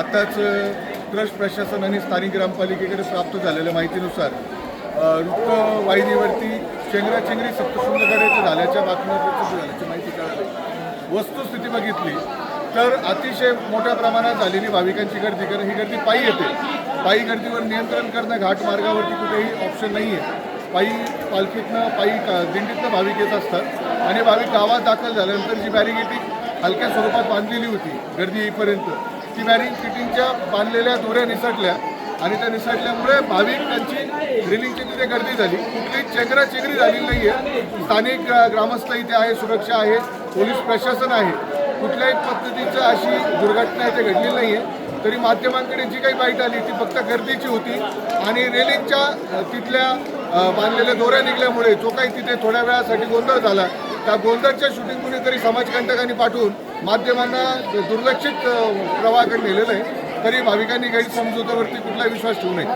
आत्ताच ट्रस्ट प्रशासन आणि स्थानिक ग्रामपालिकेकडे प्राप्त झालेल्या माहितीनुसार अ, वृत्तवाहिनीवरती चेंगराचेंगरी सप्तशृंगगड येथे झाल्याच्या बातम्या झाल्याची माहिती कळाली. वस्तुस्थिती बघितली तर अतिशय मोठ्या प्रमाणात झालेली भाविकांची गर्दी कारण ही गर्दी पायी येते. पायी गर्दीवर नियंत्रण करणं घाट मार्गावरती कुठेही ऑप्शन नाही आहे पायी पालखीतनं पायी का दिंडीतनं भाविक येत असतात. आणि भाविक गावात दाखल झाल्यानंतर जी बॅरिगेटिंग हलक्या स्वरूपात बांधलेली होती गर्दी येईपर्यंत ती बॅरिगेटिंगच्या बांधलेल्या दोऱ्या निसटल्या आणि त्या निसटल्यामुळे भाविकांची रिलिंगची तिथे गर्दी झाली. कुठलीही चेंगराचेंगरी झालेली नाही आहे स्थानिक ग्रामस्थ इथे आहे सुरक्षा आहे पोलीस प्रशासन आहे. कुठल्याही पद्धतीचं अशी दुर्घटना इथे घडली नाही आहे तरी माध्यमांकडे जी काही बाईट आली ती फक्त गर्दीची होती आणि रेलिंगच्या तिथल्या बांधलेल्या दोऱ्या निघल्यामुळे जो काही तिथे थोड्या वेळासाठी गोंधळ झाला त्या गोंधळच्या शूटिंग कुणीतरी समाजकंटकांनी पाठवून माध्यमांना दुर्लक्षित प्रवाहाकडे नेलेलं आहे. तरी भाविकांनी गैरसमजुतावरती कुठला विश्वास ठेवू नये.